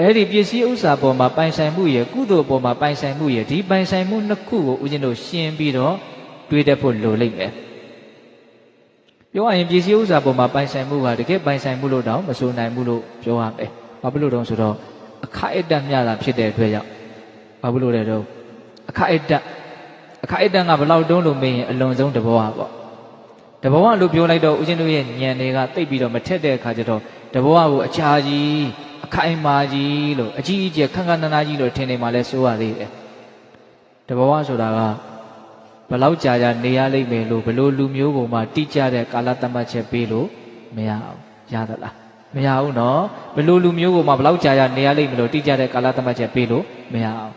အဲ့ဒီပစ္စည်းဥစ္စာပေါ်မှာပိုင်ဆိုင်မှုရဲ့ကုသိုလ်ပေါ်မှာပိုင်ဆိုင်မှုရဲ့ဒီပိုင်ဆိုင်မှုနှစ်ခုကိုဦးဇင်းတို့ရှင်းပြီးတော့တွေးတတ်ဖို့လိုလိမ့်မယ်ပြောရရင်ပစ္စည်းဥစ္စာပေါ်မှာပိုင်ဆိုင်မှုကတကယ်ပိုင်ဆိုင်မှုလို့တောင်မဆိုနိုင်ဘူးလို့ပြောရမယ်ဘာဖြစ်လို့တုံးဆိုတော့အခိုက်အတန့်မြတာဖြစ်တဲ့အတွက်ကြောင့်ဘာဖြစ်လို့လဲတော့အခိုက်အတန့်အခိုက်အတန့်ကဘယ်လောက်တုံးလို့မေးရင်အလွန်ဆုံးတဘောပေါ့တဘောလို့ပြောလိုက်တော့ဦးဇင်းတို့ရဲ့ဉာဏ်တွေကတိတ်ပြီးတော့မထက်တဲ့အခါကျတော့တဘောကိုအချာကြီး အခိုင်မာကြီးလို့အကြီးအကျယ်ခန့်ခန့်နာနာကြီးလို့ထင်နေမှလဲဆိုရသေးတယ်တဘောဆိုတာကဘယ်လောက်ကြာကြာနေရလိမ့်မယ်လို့ဘယ်လိုလူမျိုးကိုမှတိကျတဲ့ကာလတတ်မှတ်ချက်ပေးလို့မရအောင်ရသလားမရဘူးနော်ဘယ်လိုလူမျိုးကိုမှဘယ်လောက်ကြာကြာနေရလိမ့်မယ်လို့တိကျတဲ့ကာလတတ်မှတ်ချက်ပေးလို့မရအောင်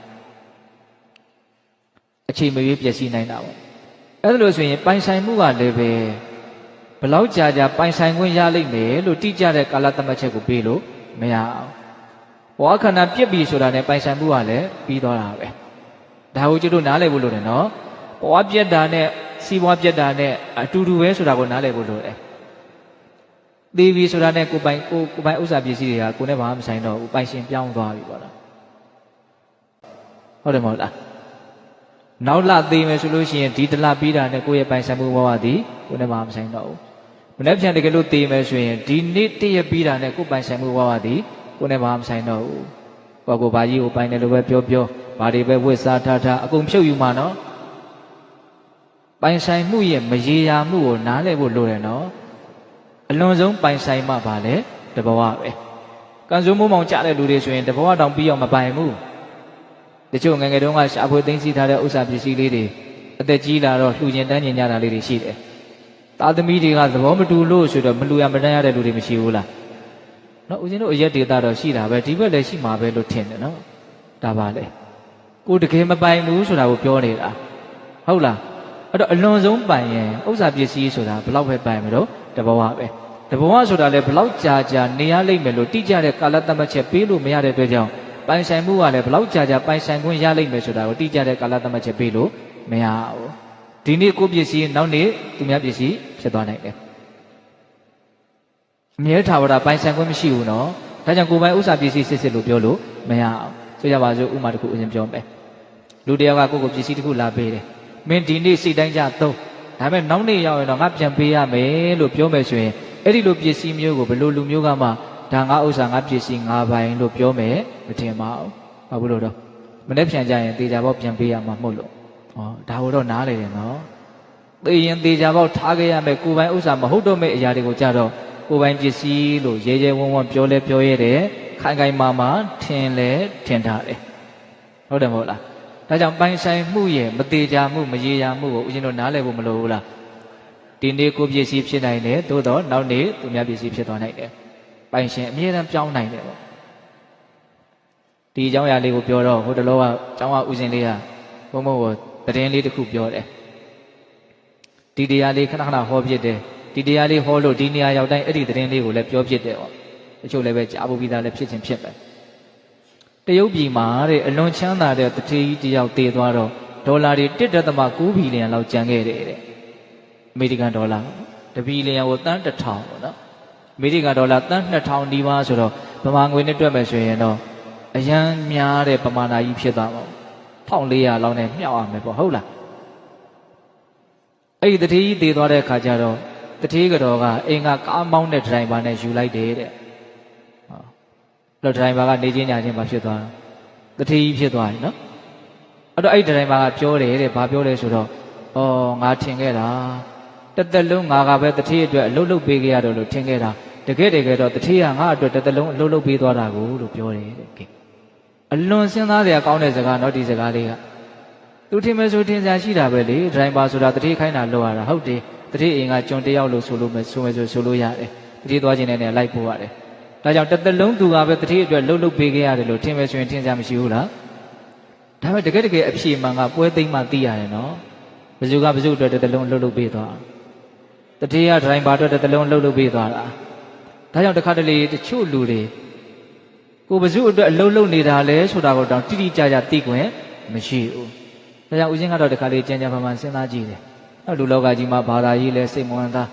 အချိန်မရွေးပျက်စီးနိုင်တာပေါ့အဲ့ဒါလို့ဆိုရင်ပိုင်ဆိုင်မှုကလည်းပဲဘယ်လောက်ကြာကြာပိုင်ဆိုင်ခွင့်ရလိမ့်မယ်လို့တိကျတဲ့ကာလတတ်မှတ်ချက်ကိုပေးလို့ မရအောင်ဘဝခန္ဓာပြစ်ပြီဆိုတာနဲ့ပိုင်ဆိုင်မှုကလည်းပြီးသွားတာပဲဒါကိုကျွတ်တို့နားလည်ဖို့လိုတယ်နော်ဘဝပြက်တာနဲ့စီးပွားပြက်တာနဲ့အတူတူပဲဆိုတာကိုနားလည်ဖို့လိုတယ်သေပြီဆိုတာနဲ့ကိုပိုင်ကိုကိုပိုင်ဥစ္စာပစ္စည်းတွေကကိုနဲ့ဘာမှမဆိုင်တော့ဘူးပိုင်ရှင်ပြောင်းသွားပြီပေါ့နော်ဟုတ်တယ်မဟုတ်လားနောက်လသေးမယ်ဆိုလို့ရှိရင်ဒီတလပြီးတာနဲ့ကိုယ့်ရဲ့ပိုင်ဆိုင်မှုဘဝသည်ကိုနဲ့ဘာမှမဆိုင်တော့ဘူး မနေ့ပြန်တကယ်လို့သေမယ်ဆိုရင်ဒီနေ့တည့်ရပြီးတာနဲ့ကိုယ်ပိုင်ဆိုင်မှုဘဝသည်ကိုနဲ့ဘာမှမဆိုင်တော့ဘူးကိုယ့်ကိုဘာကြီးကိုပိုင်တယ်လို့ပဲပြောပြောဘာတွေပဲဝစ်စားထားထားအကုန်ဖြုတ်ယူမှာနော်ပိုင်ဆိုင်မှုရဲ့မရေရာမှုကိုနားလည်ဖို့လိုတယ်နော်အလွန်ဆုံးပိုင်ဆိုင်မှပါလေတဘဝပဲကံစိုးမိုးမောင်ကြတဲ့လူတွေဆိုရင်တဘဝတောင်ပြီးအောင်မပိုင်ဘူးတချို့ငယ်ငယ်တုန်းကရှာဖွေသိမ်းဆည်းထားတဲ့ဥစ္စာပစ္စည်းလေးတွေအသက်ကြီးလာတော့လှူကျင်တန်းကျင်ကြတာလေးတွေရှိတယ် သားသမီးတွေကသဘောမတူလို့ဆိုတော့မလူရမတန်းရတဲ့လူတွေမရှိဘူးလားနော်ဦးဇင်းတို့အရက်ဒေတာတော့ရှိတာပဲဒီဘက်လည်းရှိမှာပဲလို့ထင်တယ်နော်ဒါပါလေကိုတကယ်မပိုင်ဘူးဆိုတာကိုပြောနေတာဟုတ်လားအဲ့တော့အလွန်ဆုံးပိုင်ရင်ဥစ္စာပစ္စည်းဆိုတာဘယ်လောက်ပဲပိုင်မလို့တဘဝပဲတဘဝဆိုတာလည်းဘယ်လောက်ကြာကြာနေရလိမ့်မယ်လို့တိကျတဲ့ကာလသတ်မှတ်ချက်ပေးလို့မရတဲ့အတွက်ကြောင့်ပိုင်ဆိုင်မှုကလည်းဘယ်လောက်ကြာကြာပိုင်ဆိုင်ခွင့်ရလိမ့်မယ်ဆိုတာကိုတိကျတဲ့ကာလသတ်မှတ်ချက်ပေးလို့မရဘူး ဒီနေ့ကိုယ့်ပစ္စည်းနောက်နေ့သူများပစ္စည်းဖြစ်သွားနိုင်တယ်အမြဲထာဝရပိုင်ဆိုင်ခွင့်မရှိဘူးနော်ဒါကြောင့်ကိုယ်ပိုင်ဥစ္စာပစ္စည်းစစ်စစ်လို့ပြောလို့မရအောင်ဆိုကြပါစို့ဥမာတစ်ခုအရင်ပြောမယ်လူတယောက်ကကိုယ့်ကိုပစ္စည်းတစ်ခုလာပေးတယ်မင်းဒီနေ့စိတ်တိုင်းကြသုံးဒါပေမဲ့နောက်နေ့ရောက်ရင်တော့ငါပြန်ပေးရမယ်လို့ပြောမယ်ဆိုရင်အဲ့ဒီလိုပစ္စည်းမျိုးကိုဘယ်လိုလူမျိုးကမှဒါငါဥစ္စာငါပစ္စည်းငါပိုင်လို့ပြောမယ်မထင်ပါဘူးဘာလို့လို့တော့မနေ့ပြန်ကြရင်တေချာပေါက်ပြန်ပေးရမှာမဟုတ်လို့ ဩဒါကိုတော့နားလေတယ်နော်သေရင်တေချာပေါက်ထားခဲ့ရမယ်ကိုယ်ပိုင်ဥစ္စာမဟုတ်တော့မယ့်အရာတွေကိုကြတော့ကိုယ်ပိုင်ပစ္စည်းလို့ရဲရဲဝံ့ဝံ့ပြောလဲပြောရတယ်ခိုင်ခိုင်မာမာထင်လဲထင်ထားတယ်ဟုတ်တယ်မဟုတ်လားဒါကြောင့်ပိုင်ဆိုင်မှုရဲ့မသေးချာမှုမရေရာမှုကိုဦးဇင်းတို့နားလည်ဖို့မလိုဘူးလားဒီနေ့ကိုယ်ပစ္စည်းဖြစ်နိုင်တယ်သို့တော့နောက်နေ့သူများပစ္စည်းဖြစ်သွားနိုင်တယ်ပိုင်ရှင်အမြဲတမ်းပြောင်းနိုင်တယ်ပေါ့ဒီအကြောင်းအရာလေးကိုပြောတော့ဟိုတလောကကျောင်းကဦးဇင်းလေးကဘုံဘုံကို တည်င်းလေးတစ်ခုပြောတယ်ဒီတရားလေးခဏခဏဟောပြတယ်ဒီတရားလေးဟောလို့ဒီနေရာရောက်တိုင်းအဲ့ဒီတည်င်းလေးကိုလည်းပြောပြတယ်ပေါ့တချို့လည်းပဲကြားဖို့ပြီးသားလည်းဖြစ်ချင်းဖြစ်ပဲတရုတ်ပြည်မှာတဲ့အလွန်ချမ်းသာတဲ့တတိကြီးတယောက်တည်သွားတော့ဒေါ်လာတွေ1.9ဘီလီယံလောက်ကျန်ခဲ့တယ်တဲ့အမေရိကန်ဒေါ်လာတဘီလီယံကိုတန်း1000ပေါ့နော်အမေရိကန်ဒေါ်လာတန်း2000ဒီပါဆိုတော့ဗမာငွေနဲ့တွက်မယ်ဆိုရင်တော့အရန်များတဲ့ပမာဏကြီးဖြစ်သွားပါဘူး 1400လောက်နဲ့မြောက်ရမယ်ပေါ့ဟုတ်လားအဲ့ဒီတတိကြီးတည်သွားတဲ့အခါကျတော့တတိကတော်ကအင်္ဂါကားမောင်းတဲ့ဒရိုင်ဘာနဲ့ယူလိုက်တယ်တဲ့ဟုတ်တော့ဒရိုင်ဘာကနေချင်းညာချင်းမဖြစ်သွားတော့တတိကြီးဖြစ်သွားပြီနော်အဲ့တော့အဲ့ဒရိုင်ဘာကပြောတယ်တဲ့ဘာပြောလဲဆိုတော့ဩငါထင်ခဲ့တာတစ်သက်လုံးငါကပဲတတိအတွက်အလုပ်လုပ်ပေးခဲ့ရတော့လို့ထင်ခဲ့တာတကယ်တကယ်တော့တတိကငါအတွက်တစ်သက်လုံးအလုပ်လုပ်ပေးသွားတာကိုလို့ပြောတယ်တဲ့ကဲ အလွန်စဉ်းစားစရာကောင်းတဲ့စကားနော်ဒီစကားလေးကသူထင်မယ်ဆိုထင်စရာရှိတာပဲလေဒရိုင်ဘာဆိုတာတတိခိုင်းတာလောက်ရတာဟုတ်တယ်တတိအိမ်ကကျွန်တယောက်လို့ဆိုလို့မယ်ဆိုမယ်ဆိုဆိုလို့ရတယ်တတိသွားခြင်းနဲ့လည်းလိုက်ပို့ရတယ်ဒါကြောင့်တစ်သက်လုံးသူကပဲတတိအတွက်လှုပ်လှုပ်ပေးခဲ့ရတယ်လို့ထင်မယ်ဆိုရင်ထင်စရာမရှိဘူးလားဒါပေမဲ့တကယ်တကယ်အဖြေမှန်ကပွဲသိမ့်မှသိရတယ်နော်ဘယ်သူကဘယ်သူအတွက်တစ်သက်လုံးလှုပ်လှုပ်ပေးသွားတတိယဒရိုင်ဘာအတွက်တစ်သက်လုံးလှုပ်လှုပ်ပေးသွားတာဒါကြောင့်တခါတလေတချို့လူတွေ ကိုဘယ်သူအတွက်အလုံးလုံးနေတာလဲဆိုတာကိုတောင်တိတိကျကျသိခွင့်မရှိဘူးဒါကြောင့်ဦးဇင်းကတော့တခါလေကြံကြံမှန်မှန်စဉ်းစားကြည့်တယ်နောက်လူလောကကြီးမှာဘာသာကြီးလဲစိတ်မဝင်သား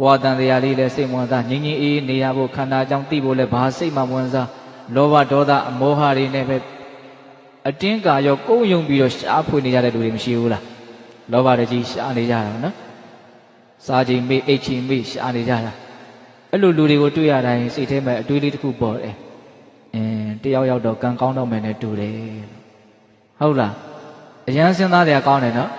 ဘဝတန်တရားလေးလဲစိတ်မဝင်သားငြိမ်ငြိမ်အေးနေရဖို့ခန္ဓာကြောင့်သိဖို့လဲဘာစိတ်မှမဝင်စားလောဘဒေါသအမောဟတွေနဲ့ပဲအတင်းကာရောကုန်းယုံပြီးတော့ရှားဖွေနေကြတဲ့လူတွေမရှိဘူးလားလောဘတကြီးရှားနေကြတာနော်စားချိန်မေးအိတ်ချိန်မေးရှားနေကြတာအဲ့လိုလူတွေကိုတွေ့ရတိုင်းစိတ်ထဲမှာအတွေးလေးတစ်ခုပေါ်တယ်အင်း တယောက်ယောက်တော့ကံကောင်းတော့မယ်နဲ့တူတယ်ဟုတ်လားအရန်စဉ်းစားတယ်ကောင်းတယ်နော်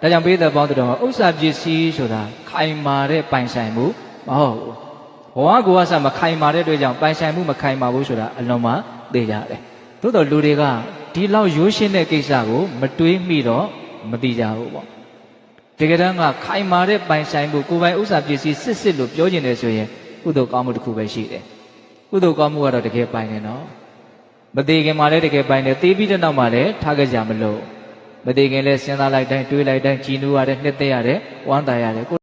ဒါကြောင့်ပေးတဲ့ပေါင်းတော်ဥစ္စာပစ္စည်းဆိုတာခိုင်မာတဲ့ပိုင်ဆိုင်မှုမဟုတ်ဘူးဘဝကိုယ်ကစမခိုင်မာတဲ့အတွက်ကြောင့်ပိုင်ဆိုင်မှုမခိုင်မာဘူးဆိုတာအလုံးမသိကြတယ်သို့တော်လူတွေကဒီလောက်ရိုးရှင်းတဲ့ကိစ္စကိုမတွေးမိတော့မသိကြဘူးပေါ့တကယ်တမ်းကခိုင်မာတဲ့ပိုင်ဆိုင်မှုကိုယ်ပိုင်ဥစ္စာပစ္စည်းစစ်စစ်လို့ပြောကျင်တယ်ဆိုရင်ကုသိုလ်ကောင်းမှုတစ်ခုပဲရှိတယ်ကုသိုလ်ကောင်းမှုကတော့တကယ်ပိုင်တယ်နော် မသေးခင်မှာလည်းတကယ်ပိုင်တယ်သေးပြီးတဲ့နောက်မှာလည်းထားကြကြမလို့မသေးခင်လည်းစဉ်းစားလိုက်တိုင်းတွေးလိုက်တိုင်းကြည်နူးရတယ်နှစ်သက်ရတယ်ဝမ်းသာရတယ်